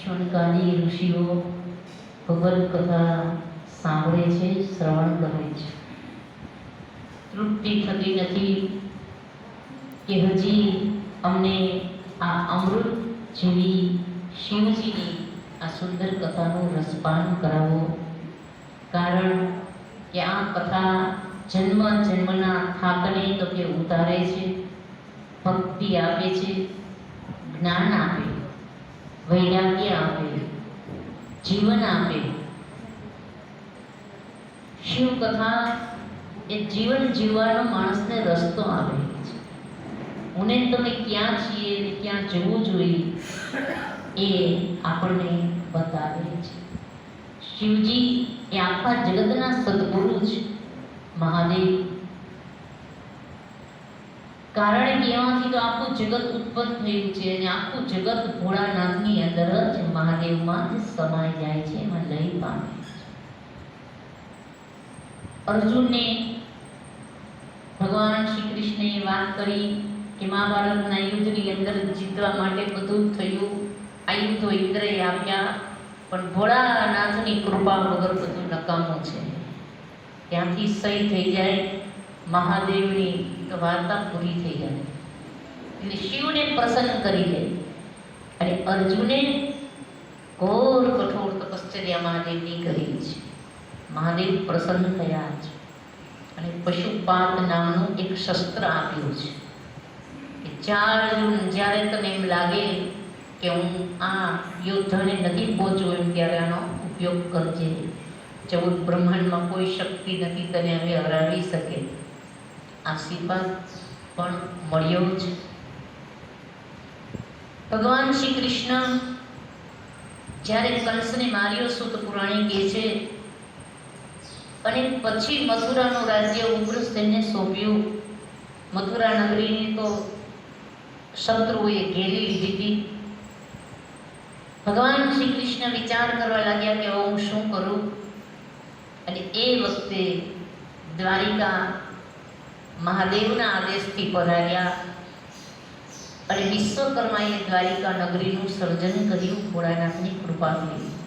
શૂનકાદી ઋષિઓ ભગવત કથા સાંભળે છે, શ્રવણ કરે છે. તૃપ્તિ થતી નથી કે હજી અમને આ અમૃત જેવી શિવજીની આ સુંદર કથાનું રસપાન કરાવો. કારણ કે આ કથા જન્મ જન્મના થાકને તો કે ઉતારે છે, ભક્તિ આપે છે, જ્ઞાન આપે વૈરાગ્ય આપે, જીવન આપે. શિવ કથા એ જીવન જીવવાનો માણસને રસ્તો આપે છે. હું તમે ક્યાં છીએ ને ક્યાં જવું જોઈએ એ આપણને બતાવે છે. શિવજી એ આખા જગતના સદગુરુ છે મહાદેવ કારણ કે એમાંથી તો આખું જગત ઉત્પન્ન થયું છે અને આખું જગત ભોળાનાથની અંદર જ મહાદેવમાં સમાઈ જાય છે, એમાં લઈ પામે. અર્જુનને ભગવાન શ્રી કૃષ્ણએ વાત કરી કે મહાભારતના યુદ્ધની અંદર જીતવા માટે બધું થયું. આયુધો ઇન્દ્રએ આપ્યા, પણ ભોળાનાથની કૃપા વગર બધું નકામું છે. ત્યાંથી સહી થઈ જાય. મહાદેવની વાર્તા પૂરી થઈ જાય. એટલે શિવને પ્રસન્ન કરી દે અને અર્જુને ઘોર કઠોર તપશ્ચર્યા મહાદેવની કરી છે. મહાદેવ પ્રસન્ન થયા છે અને પશુપાત નામનું એક શસ્ત્ર આપ્યું છે. કે ચાર જ્યારે તને એમ લાગે કે હું આ યોદ્ધાને નથી પહોંચવું એમ ત્યારે આનો ઉપયોગ કરજે. ચૌદ બ્રહ્માંડમાં કોઈ શક્તિ નથી તને હવે હરાવી શકે. આશીર્વાદ પણ મળ્યો છે ભગવાન શ્રી કૃષ્ણ જ્યારે કંસને માર્યો સુત પુરાણી કહે છે, અને પછી મથુરાનું રાજ્ય ઉગ્રસેનને સોંપ્યું. મથુરા નગરીને તો શત્રુઓએ ઘેરી લીધી. ભગવાન શ્રી કૃષ્ણ વિચાર કરવા લાગ્યા કે હું શું કરું? અને એ વખતે દ્વારિકા મહાદેવના આદેશથી પધાર્યા અને વિશ્વકર્માએ દ્વારિકા નગરીનું સર્જન કર્યું. ભોળાનાથની કૃપાથી.